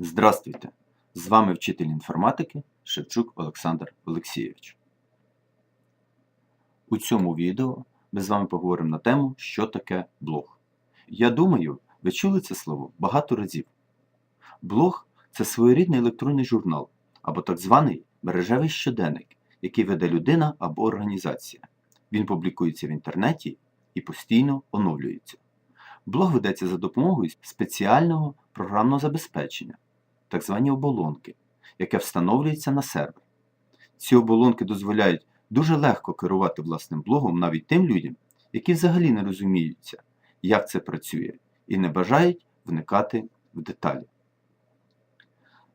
Здравствуйте! З вами вчитель інформатики Шевчук Олександр Олексійович. У цьому відео ми з вами поговоримо на тему, що таке блог. Я думаю, ви чули це слово багато разів. Блог це своєрідний електронний журнал або так званий мережевий щоденник, який веде людина або організація. Він публікується в інтернеті і постійно оновлюється. Блог ведеться за допомогою спеціального програмного забезпечення, так звані оболонки, яке встановлюється на сервер. Ці оболонки дозволяють дуже легко керувати власним блогом навіть тим людям, які взагалі не розуміються, як це працює, і не бажають вникати в деталі.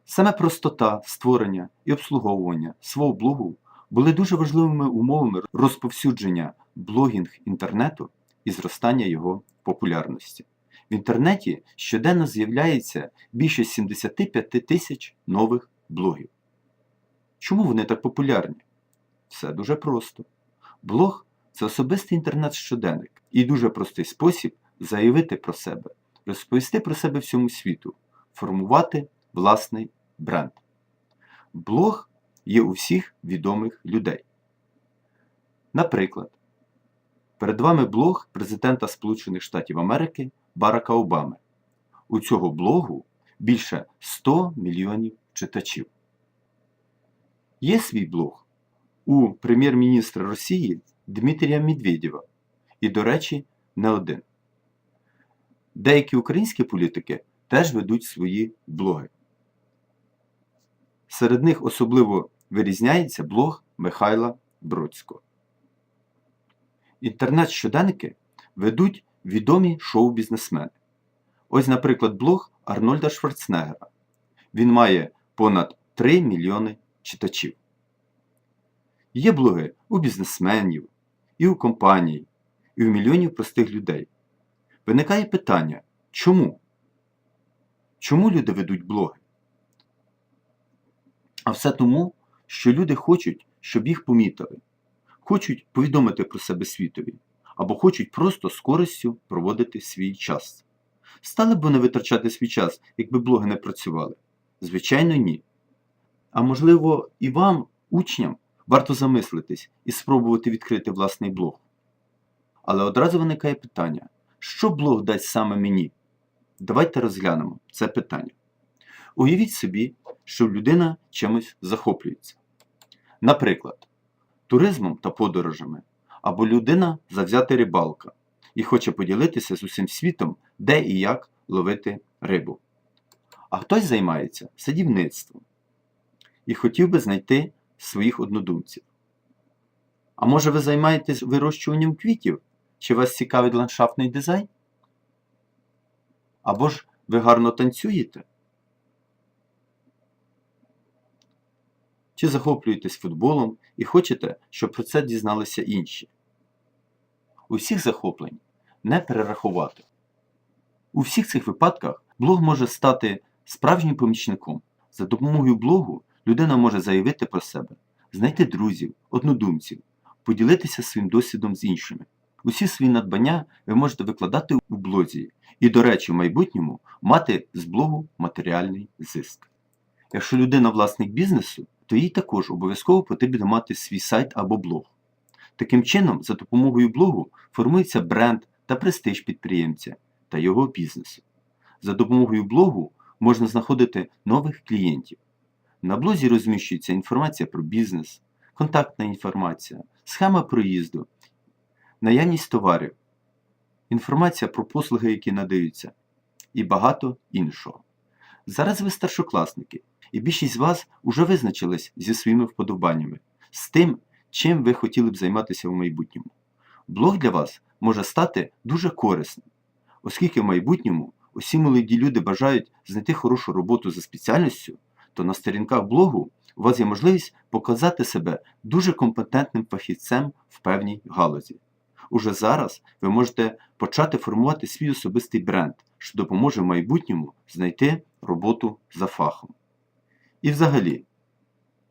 Саме простота створення і обслуговування свого блогу були дуже важливими умовами розповсюдження блогінг інтернету і зростання його популярності. В інтернеті щоденно з'являється більше 75 тисяч нових блогів. Чому вони так популярні? Все дуже просто. Блог це особистий інтернет-щоденник і дуже простий спосіб заявити про себе, розповісти про себе всьому світу, формувати власний бренд. Блог є у всіх відомих людей. Наприклад, перед вами блог президента Сполучених Штатів Америки Барака Обами. У цього блогу більше 100 мільйонів читачів. Є свій блог у прем'єр-міністра Росії Дмитрія Медведєва. І, до речі, не один. Деякі українські політики теж ведуть свої блоги. Серед них особливо вирізняється блог Михайла Бродського. Інтернет-щоденники ведуть відомі шоу-бізнесмени. Ось, наприклад, блог Арнольда Шварценеггера. Він має понад 3 мільйони читачів. Є блоги у бізнесменів, і у компаній, і у мільйонів простих людей. Виникає питання, чому? Чому люди ведуть блоги? А все тому, що люди хочуть, щоб їх помітили, хочуть повідомити про себе світові, або хочуть просто з користю проводити свій час. Стали б вони витрачати свій час, якби блоги не працювали? Звичайно, ні. А можливо, і вам, учням, варто замислитись і спробувати відкрити власний блог. Але одразу виникає питання, що блог дасть саме мені? Давайте розглянемо це питання. Уявіть собі, що людина чимось захоплюється. Наприклад, туризмом та подорожами, або людина завзята рибалка і хоче поділитися з усім світом, де і як ловити рибу. А хтось займається садівництвом і хотів би знайти своїх однодумців. А може ви займаєтесь вирощуванням квітів? Чи вас цікавить ландшафтний дизайн? Або ж ви гарно танцюєте? Чи захоплюєтесь футболом і хочете, щоб про це дізналися інші? Усіх захоплень не перерахувати. У всіх цих випадках блог може стати справжнім помічником. За допомогою блогу людина може заявити про себе, знайти друзів, однодумців, поділитися своїм досвідом з іншими. Усі свої надбання ви можете викладати у блозі і, до речі, в майбутньому мати з блогу матеріальний зиск. Якщо людина власник бізнесу, то їй також обов'язково потрібно мати свій сайт або блог. Таким чином, за допомогою блогу формується бренд та престиж підприємця та його бізнесу. За допомогою блогу можна знаходити нових клієнтів. На блозі розміщується інформація про бізнес, контактна інформація, схема проїзду, наявність товарів, інформація про послуги, які надаються, і багато іншого. Зараз ви старшокласники, і більшість з вас уже визначились зі своїми вподобаннями, з тим, чим ви хотіли б займатися в майбутньому. Блог для вас може стати дуже корисним, оскільки в майбутньому усі молоді люди бажають знайти хорошу роботу за спеціальністю, то на сторінках блогу у вас є можливість показати себе дуже компетентним фахівцем в певній галузі. Уже зараз ви можете почати формувати свій особистий бренд, що допоможе в майбутньому знайти роботу за фахом. І взагалі,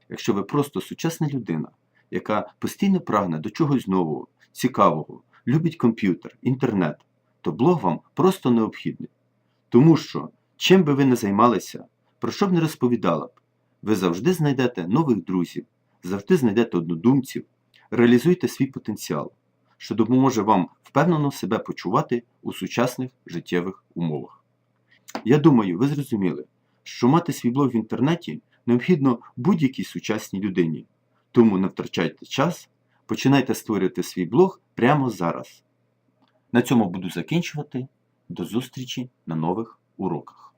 якщо ви просто сучасна людина, яка постійно прагне до чогось нового, цікавого, любить комп'ютер, інтернет, то блог вам просто необхідний. Тому що, чим би ви не займалися, Про що б не розповідала б, ви завжди знайдете нових друзів, завжди знайдете однодумців, реалізуйте свій потенціал, що допоможе вам впевнено себе почувати у сучасних життєвих умовах. Я думаю, ви зрозуміли, що мати свій блог в інтернеті необхідно будь-якій сучасній людині. Тому не втрачайте час, починайте створювати свій блог прямо зараз. На цьому буду закінчувати. До зустрічі на нових уроках.